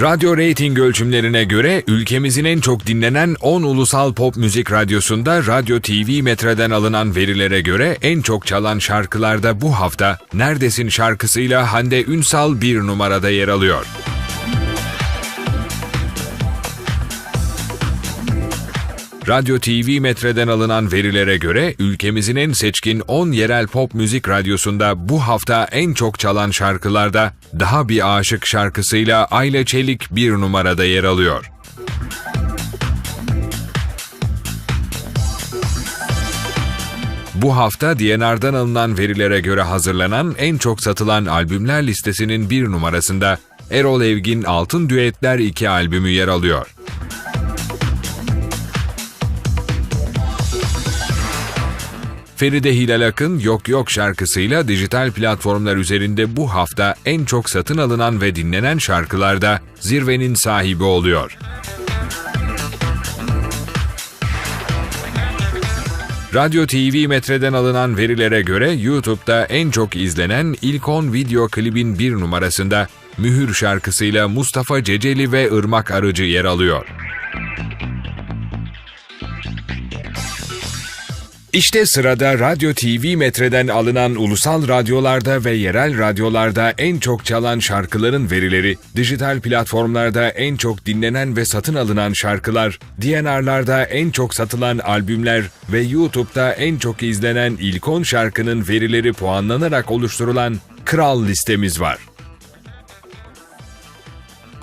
Radyo reyting ölçümlerine göre ülkemizin en çok dinlenen 10 ulusal pop müzik radyosunda Radyo TV Metre'den alınan verilere göre en çok çalan şarkılarda bu hafta Neredesin şarkısıyla Hande Ünsal bir numarada yer alıyor. Radyo TV Metre'den alınan verilere göre ülkemizin en seçkin 10 yerel pop müzik radyosunda bu hafta en çok çalan şarkılarda Daha Bir Aşık şarkısıyla Ayla Çelik bir numarada yer alıyor. Bu hafta DNR'dan alınan verilere göre hazırlanan en çok satılan albümler listesinin bir numarasında Erol Evgin Altın Düetler 2 albümü yer alıyor. Feride Hilal Akın Yok Yok şarkısıyla dijital platformlar üzerinde bu hafta en çok satın alınan ve dinlenen şarkılarda zirvenin sahibi oluyor. Radyo TV Metre'den alınan verilere göre YouTube'da en çok izlenen ilk 10 video klibin bir numarasında Mühür şarkısıyla Mustafa Ceceli ve Irmak Arıcı yer alıyor. İşte sırada Radyo TV Metre'den alınan ulusal radyolarda ve yerel radyolarda en çok çalan şarkıların verileri, dijital platformlarda en çok dinlenen ve satın alınan şarkılar, DNR'larda en çok satılan albümler ve YouTube'da en çok izlenen ilk 10 şarkının verileri puanlanarak oluşturulan Kral listemiz var.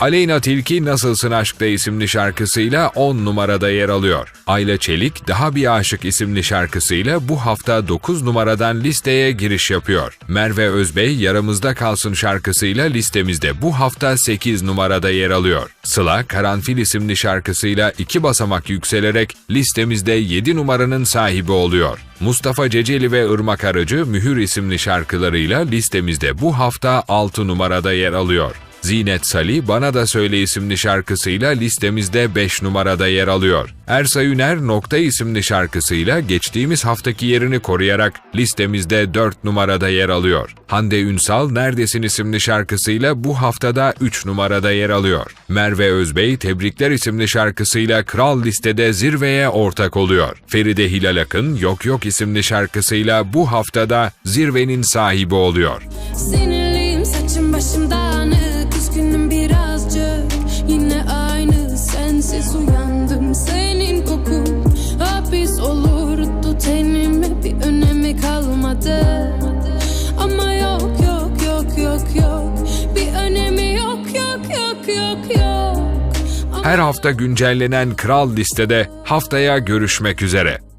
Aleyna Tilki Nasılsın Aşk'ta isimli şarkısıyla 10 numarada yer alıyor. Ayla Çelik Daha Bir Aşık isimli şarkısıyla bu hafta 9 numaradan listeye giriş yapıyor. Merve Özbey Yaramızda Kalsın şarkısıyla listemizde bu hafta 8 numarada yer alıyor. Sıla Karanfil isimli şarkısıyla 2 basamak yükselerek listemizde 7 numaranın sahibi oluyor. Mustafa Ceceli ve Irmak Arıcı Mühür isimli şarkılarıyla listemizde bu hafta 6 numarada yer alıyor. Zinet Salih Bana Da Söyle isimli şarkısıyla listemizde 5 numarada yer alıyor. Ersa Üner Nokta isimli şarkısıyla geçtiğimiz haftaki yerini koruyarak listemizde 4 numarada yer alıyor. Hande Ünsal Neredesin isimli şarkısıyla bu haftada 3 numarada yer alıyor. Merve Özbey Tebrikler isimli şarkısıyla Kral listede zirveye ortak oluyor. Feride Hilal Akın Yok Yok isimli şarkısıyla bu haftada zirvenin sahibi oluyor. Sinirliyim saçım başım dağınık uyandım Senin kokun hapis olurdu. Tenime Bir önemi kalmadı. Ama yok yok yok yok yok. Bir önemi yok yok yok yok yok. Her hafta güncellenen Kral listede haftaya görüşmek üzere.